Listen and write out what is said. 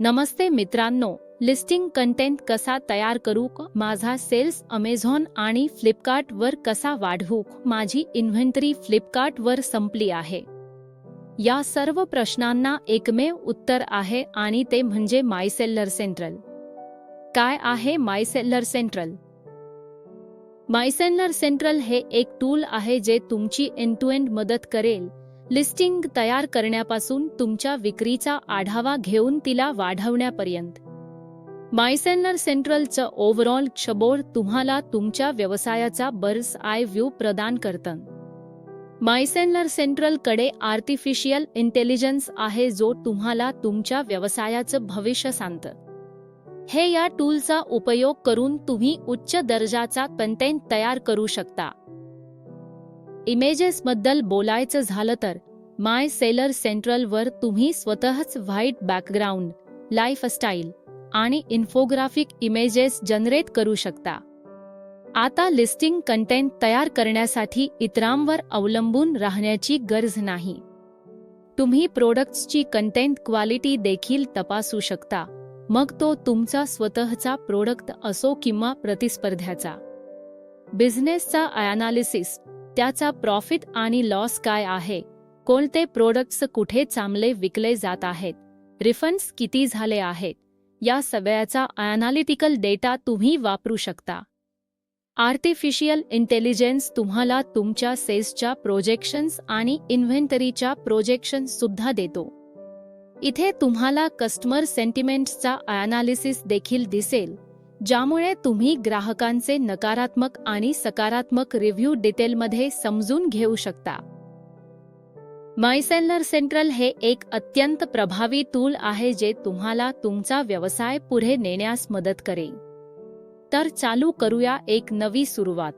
नमस्ते मित्रांनो listing content कसा तयार करू माझा सेल्स अमेझॉन आणि फ्लिपकार्ट वर कसा वाढवू माझी इन्व्हेंटरी फ्लिपकार्ट वर संपली आहे. या सर्व प्रश्नांना एकमेव उत्तर आहे आणि ते म्हणजे मायसेल्लर सेंट्रल. काय आहे मायसेल्लर सेंट्रल? मायसेल्लर सेंट्रल हे एक टूल आहे जे तुमची एन टू एंड मदत करेल. लिस्टिंग तयार करण्यापासून तुमच्या विक्रीचा आढावा घेऊन तिला वाढवण्यापर्यंत. मायसेनर सेंट्रलचं ओव्हरऑल क्षबोर तुम्हाला तुमच्या व्यवसायाचा बर्स आय व्ह्यू प्रदान करतं. मायसेनर सेंट्रलकडे आर्टिफिशियल इंटेलिजन्स आहे जो तुम्हाला तुमच्या व्यवसायाचं भविष्य सांगतं. हे या टूलचा उपयोग करून तुम्ही उच्च दर्जाचा कंटेंट तयार करू शकता. इमेजेसबद्दल बोलायचं झालं तर माय सेलर सेंट्रलवर तुम्ही स्वतःच व्हाईट बॅकग्राऊंड लाईफस्टाईल आणि इन्फोग्राफिक इमेजेस जनरेट करू शकता. आता लिस्टिंग कंटेंट तयार करण्यासाठी इतरांवर अवलंबून राहण्याची गरज नाही. तुम्ही प्रोडक्ट्सची कंटेंट क्वालिटी देखील तपासू शकता मग तो तुमचा स्वतःचा प्रोडक्ट असो किंवा प्रतिस्पर्ध्याचा. बिझनेसचा अॅनालिसिस त्याचा प्रॉफिट आणि लॉस काय आहे? कोणते प्रोडक्ट्स कुठे चांगले विकले जात आहेत? रिफंड्स किती झाले आहेत? या सगळ्याचा अॅनालिटिकल डेटा तुम्ही वापरू शकता. आर्टिफिशियल इंटेलिजन्स तुम्हाला तुमच्या सेल्सच्या प्रोजेक्शन्स आणि इन्व्हेंटरीच्या प्रोजेक्शन्स सुद्धा देतो. इथे तुम्हाला कस्टमर सेंटिमेंट्सचा अॅनालिसिस देखील दिसेल. ज्यामुळे तुम्ही ग्राहकांचे नकारात्मक आणि सकारात्मक रिव्ह्यू डिटेलमध्ये समजून घेऊ शकता. मायसेलर सेंट्रल हे एक अत्यंत प्रभावी टूल आहे जे तुम्हाला तुमचा व्यवसाय पुढे नेण्यास मदत करेल. तर चालू करूया एक नवी सुरुवात.